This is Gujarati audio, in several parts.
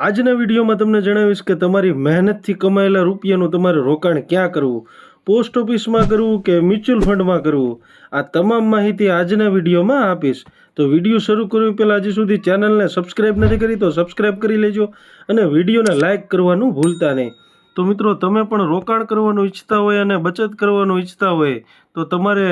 આજના વિડીયોમાં તમને જણાવીશ કે તમારી મહેનતથી કમાયેલા રૂપિયાનું તમારે રોકાણ ક્યાં કરવું? પોસ્ટ ઓફિસમાં કરવું કે મ્યુચ્યુઅલ ફંડમાં કરવું? આ તમામ માહિતી આજના વિડીયોમાં આપીશ. તો વીડિયો શરૂ કરવી પહેલાં હજી સુધી ચેનલને સબસ્ક્રાઈબ નથી કરી તો સબસ્ક્રાઈબ કરી લેજો અને વિડીયોને લાઇક કરવાનું ભૂલતા નહીં. તો મિત્રો, તમે પણ રોકાણ કરવાનું ઈચ્છતા હોય અને બચત કરવાનું ઈચ્છતા હોય તો તમારે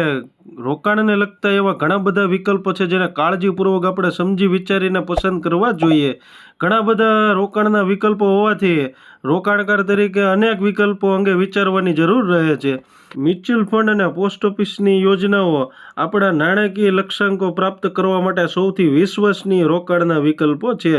રોકાણને લગતા એવા ઘણા બધા વિકલ્પો છે જેને કાળજીપૂર્વક આપણે સમજી વિચારીને પસંદ કરવા જોઈએ. ઘણા બધા રોકાણના વિકલ્પો હોવાથી રોકાણકાર તરીકે અનેક વિકલ્પો અંગે વિચારવાની જરૂર રહે છે. મ્યુચ્યુઅલ ફંડ અને પોસ્ટ ઓફિસની યોજનાઓ આપણા નાણાકીય લક્ષ્યાંકો પ્રાપ્ત કરવા માટે સૌથી વિશ્વસનીય રોકાણના વિકલ્પો છે.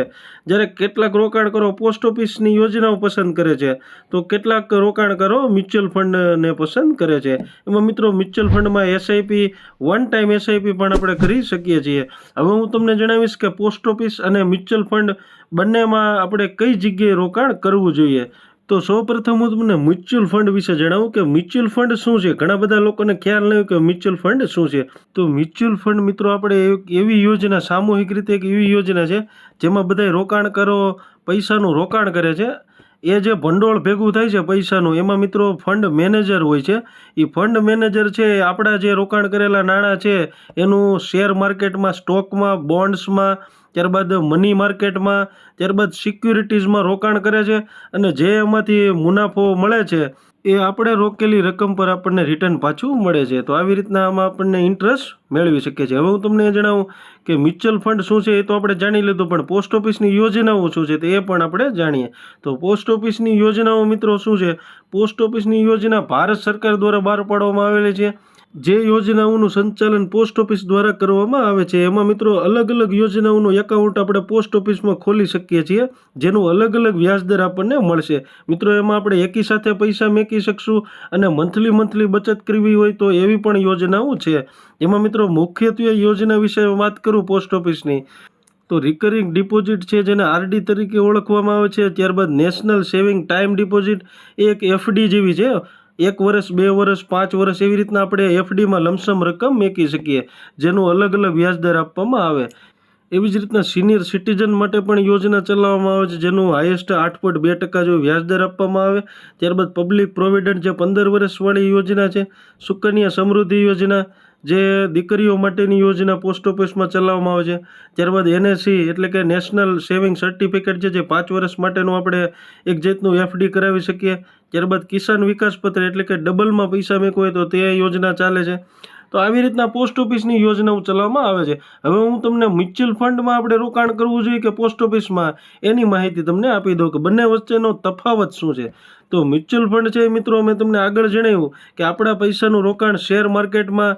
જ્યારે કેટલાક રોકાણકારો પોસ્ટ ઓફિસની યોજનાઓ પસંદ કરે છે, તો કેટલાક રોકાણકારો મ્યુચ્યુઅલ ફંડને પસંદ કરે છે. એમાં મિત્રો મ્યુચ્યુઅલ ફંડમાં એસઆઈપી વન ટાઈમ એસઆઈપી પણ આપણે કરી શકીએ છીએ. હવે હું તમને જણાવીશ કે પોસ્ટ ઓફિસ અને મ્યુચ્યુઅલ ફંડ બંનેમાં આપણે કઈ જગ્યાએ રોકાણ કરવું જોઈએ. તો સૌપ્રથમ હું તમને મ્યુચ્યુઅલ ફંડ વિશે જણાવું કે મ્યુચ્યુઅલ ફંડ શું છે? ઘણા બધા લોકોને ખ્યાલ નહીં કે મ્યુચ્યુઅલ ફંડ શું છે. તો મ્યુચ્યુઅલ ફંડ મિત્રો આપણે એવી યોજના, સામૂહિક રીતે એક એવી યોજના છે જેમાં બધા રોકાણકારો પૈસાનું રોકાણ કરે છે. એ જે ભંડોળ ભેગું થાય છે પૈસાનું, એમાં મિત્રો ફંડ મેનેજર હોય છે. એ ફંડ મેનેજર છે આપણા જે રોકાણ કરેલા નાણાં છે, એનું શેર માર્કેટમાં સ્ટોકમાં બોન્ડ્સમાં ત્યારબાદ મની માર્કેટમાં ત્યારબાદ સિક્યુરિટીઝમાં રોકાણ કરે છે અને જે એમાંથી મુનાફો મળે છે એ આપણે રોકેલી રકમ પર આપણને રિટર્ન પાછું મળે છે. તો આવી રીતના આમાં આપણને ઇન્ટરેસ્ટ મેળવી શકીએ છીએ. હવે હું તમને જણાવું કે મ્યુચ્યુઅલ ફંડ શું છે એ તો આપણે જાણી લીધું, પણ પોસ્ટ ઓફિસની યોજનાઓ શું છે તે એ પણ આપણે જાણીએ. તો પોસ્ટ ઓફિસની યોજનાઓ મિત્રો શું છે? પોસ્ટ ઓફિસની યોજના ભારત સરકાર દ્વારા બહાર પાડવામાં આવેલી છે. જે યોજનાઓનું સંચાલન પોસ્ટ ઓફિસ દ્વારા કરવામાં આવે છે, એમાં મિત્રો અલગ અલગ યોજનાઓનું એકાઉન્ટ આપણે પોસ્ટ ઓફિસમાં ખોલી શકીએ છીએ, જેનું અલગ અલગ વ્યાજદર આપણને મળશે. મિત્રો, એમાં આપણે એકી સાથે પૈસા મેકી શકશું અને મંથલી મંથલી બચત કરવી હોય તો એવી પણ યોજનાઓ છે. એમાં મિત્રો, મુખ્યત્વે યોજના વિશે વાત કરું પોસ્ટ ઓફિસની. તો રિકરિંગ ડિપોઝિટ છે, જેને આરડી તરીકે ઓળખવામાં આવે છે. ત્યારબાદ નેશનલ સેવિંગ ટાઈમ ડિપોઝિટ, એ એક એફડી જેવી છે. એક વર્ષ, બે વર્ષ, પાંચ વર્ષ એવી રીતના આપણે એફડીમાં લમસમ રકમ મેકી શકીએ, જેનું અલગ અલગ વ્યાજદર આપવામાં આવે. એવી જ રીતના સિનિયર સિટીઝન માટે પણ યોજના ચલાવવામાં આવે છે, જેનું હાઈએસ્ટ આઠ પોઈન્ટ બે ટકા જો વ્યાજદર આપવામાં આવે. ત્યારબાદ પબ્લિક પ્રોવિડન્ટ જે પંદર વર્ષવાળી યોજના છે, સુકન્યા સમૃદ્ધિ યોજના, જે દીકરીઓ માટેની યોજના પોસ્ટ ઓફિસમાં ચલાવવામાં આવે છે. ત્યારબાદ એનએસસી એટલે કે નેશનલ સેવિંગ સર્ટિફિકેટ છે, જે પાંચ વર્ષ માટેનું આપણે એક જાતનું એફડી કરાવી શકીએ. ત્યારબાદ કિસાન વિકાસ પત્ર એટલે કે ડબલમાં પૈસા મેકવો હોય તો તે યોજના ચાલે છે. તો આવી રીતના પોસ્ટ ઓફિસની યોજનાઓ ચલાવવામાં આવે છે. હવે હું તમને મ્યુચ્યુઅલ ફંડમાં આપણે રોકાણ કરવું જોઈએ કે પોસ્ટ ઓફિસમાં? એની માહિતી તમને આપી દઉં કે બંને વચ્ચેનો તફાવત શું છે? તો મ્યુચ્યુઅલ ફંડ છે મિત્રો, મેં તમને આગળ જણાવ્યું કે આપણા પૈસાનું રોકાણ શેર માર્કેટમાં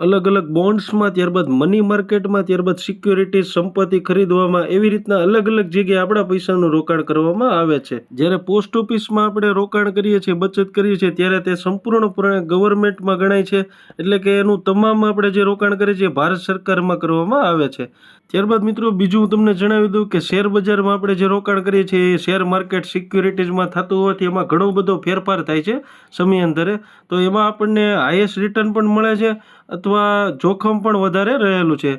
અલગ અલગ બોન્ડ્સમાં ત્યારબાદ મની માર્કેટમાં ત્યારબાદ સિક્યોરિટી સંપત્તિ ખરીદવામાં એવી રીતના અલગ અલગ જગ્યાએ આપણા પૈસાનું રોકાણ કરવામાં આવે છે. જ્યારે પોસ્ટ ઓફિસમાં આપણે રોકાણ કરીએ છીએ, બચત કરીએ છીએ, ત્યારે તે સંપૂર્ણપણે ગવર્મેન્ટમાં ગણાય છે. એટલે કે એનું તમામ આપણે જે રોકાણ કરીએ છીએ, ભારત સરકારમાં કરવામાં આવે છે. ત્યારબાદ મિત્રો, બીજું હું તમને જણાવી દઉં કે શેર બજારમાં આપણે જે રોકાણ કરીએ છીએ, એ શેર માર્કેટ સિક્યોરિટીઝમાં થતું હોવાથી એમાં ઘણો બધો ફેરફાર થાય છે સમયાંતરે. તો એમાં આપણને હાઈએસ્ટ રિટર્ન પણ મળે છે. અથવા જોખમ પણ વધારે રહેલું છે.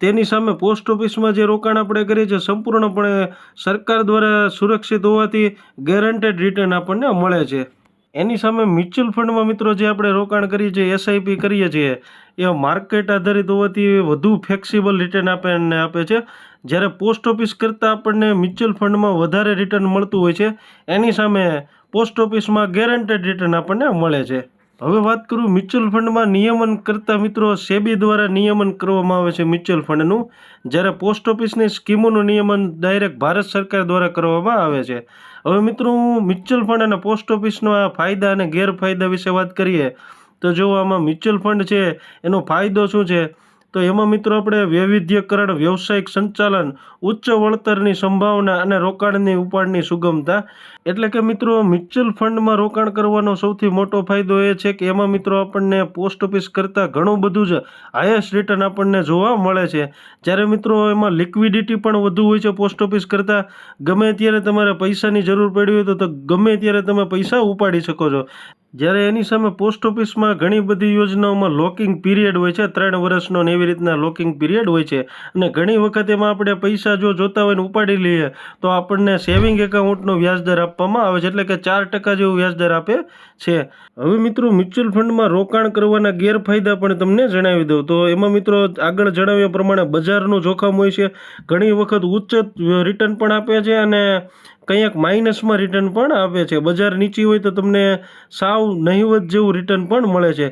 તેની સામે પોસ્ટ ઓફિસમાં જે રોકાણ આપણે કરીએ છીએ, સંપૂર્ણપણે સરકાર દ્વારા સુરક્ષિત હોવાથી ગેરંટેડ રિટર્ન આપણને મળે છે. એની સામે મ્યુચ્યુઅલ ફંડમાં મિત્રો જે આપણે રોકાણ કરીએ છીએ એસઆઈપી કરીએ છીએ, એ માર્કેટ આધારિત હોવાથી વધુ ફ્લેક્સિબલ રિટર્ન આપણને આપે છે. જ્યારે પોસ્ટ ઓફિસ કરતાં આપણને મ્યુચ્યુઅલ ફંડમાં વધારે રિટર્ન મળતું હોય છે, એની સામે પોસ્ટ ઓફિસમાં ગેરંટેડ રિટર્ન આપણને મળે છે. હવે વાત કરું મ્યુચ્યુઅલ ફંડમાં નિયમન કરતા મિત્રો સેબી દ્વારા નિયમન કરવામાં આવે છે મ્યુચ્યુઅલ ફંડનું, જ્યારે પોસ્ટ ઓફિસની સ્કીમોનું નિયમન ડાયરેક્ટ ભારત સરકાર દ્વારા કરવામાં આવે છે. હવે મિત્રો, હું મ્યુચ્યુઅલ ફંડ અને પોસ્ટ ઓફિસના ફાયદા અને ગેરફાયદા વિશે વાત કરીએ, તો જો આમાં મ્યુચ્યુઅલ ફંડ છે, એનો ફાયદો શું છે? તો એમાં મિત્રો આપણે વૈવિધ્યકરણ, વ્યવસાયિક સંચાલન, ઉચ્ચ વળતરની સંભાવના અને રોકાણની ઉપાડની સુગમતા. એટલે કે મિત્રો, મ્યુચ્યુઅલ ફંડમાં રોકાણ કરવાનો સૌથી મોટો ફાયદો એ છે કે એમાં મિત્રો આપણને પોસ્ટ ઓફિસ કરતાં ઘણું બધું જ હાયેસ્ટ રિટર્ન આપણને જોવા મળે છે. જ્યારે મિત્રો એમાં લિક્વિડિટી પણ વધુ હોય છે પોસ્ટ ઓફિસ કરતાં, ગમે ત્યારે તમારે પૈસાની જરૂર પડી હોય તો ગમે ત્યારે તમે પૈસા ઉપાડી શકો છો. જ્યારે એની સામે પોસ્ટ ઓફિસમાં ઘણી બધી યોજનાઓમાં લોકિંગ પીરિયડ હોય છે, ત્રણ વર્ષનો ને એવી રીતના લોકિંગ પીરિયડ હોય છે. અને ઘણી વખત એમાં આપણે પૈસા જો જોતા હોય ને ઉપાડી લઈએ, તો આપણને સેવિંગ એકાઉન્ટનો વ્યાજદર આપવામાં આવે છે. એટલે કે ચાર ટકા જેવું વ્યાજદર આપે છે. હવે મિત્રો મ્યુચ્યુઅલ ફંડમાં રોકાણ કરવાના ગેરફાયદા પણ તમને જણાવી દઉં. તો એમાં મિત્રો, આગળ જણાવ્યા પ્રમાણે બજારનું જોખમ હોય છે. ઘણી વખત ઉચ્ચ રિટર્ન પણ આપે છે અને કંઈક માઇનસમાં રિટર્ન પણ આપે છે. બજાર નીચી હોય તો તમને સાવ નહિવત જેવું રિટર્ન પણ મળે છે.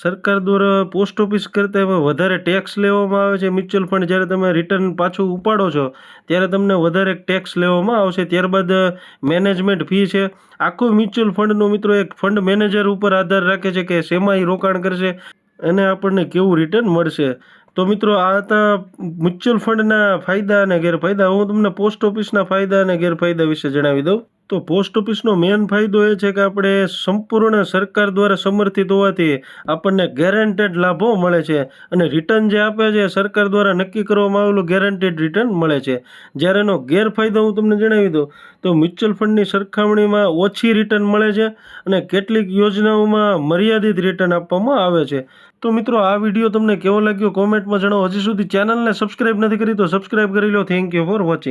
સરકાર દ્વારા પોસ્ટ ઓફિસ કરતાં વધારે ટેક્સ લેવામાં આવે છે. મ્યુચ્યુઅલ ફંડ જ્યારે તમે રિટર્ન પાછું ઉપાડો છો, ત્યારે તમને વધારે ટેક્સ લેવામાં આવશે. ત્યારબાદ મેનેજમેન્ટ ફી છે. આખું મ્યુચ્યુઅલ ફંડનો મિત્રો એક ફંડ મેનેજર ઉપર આધાર રાખે છે કે શેમાં એ રોકાણ કરશે. અને આપણને કેવું રિટર્ન મળશે? તો મિત્રો, આ હતા મ્યુચ્યુઅલ ફંડના ફાયદા અને ગેરફાયદા. હું તમને પોસ્ટ ઓફિસના ફાયદા અને ગેરફાયદા વિશે જણાવી દઉં. તો પોસ્ટ ઓફિસનો મેઇન ફાયદો એ છે કે આપણે સંપૂર્ણ સરકાર દ્વારા સમર્થિત હોવાથી આપણને ગેરંટેડ લાભો મળે છે અને રિટર્ન જે આપે છે સરકાર દ્વારા નક્કી કરવામાં આવેલું ગેરંટેડ રિટર્ન મળે છે. જ્યારે એનો ગેરફાયદો હું તમને જણાવી દઉં, તો મ્યુચ્યુઅલ ફંડની સરખામણીમાં ઓછી રિટર્ન મળે છે અને કેટલીક યોજનાઓમાં મર્યાદિત રિટર્ન આપવામાં આવે છે. તો મિત્રો, આ વીડિયો તમને કેવો લાગ્યો? કોમેન્ટમાં જણાવો. હજી સુધી ચેનલને સબસ્ક્રાઈબ નથી કરી તો સબસ્ક્રાઈબ કરી લો. Thank you for watching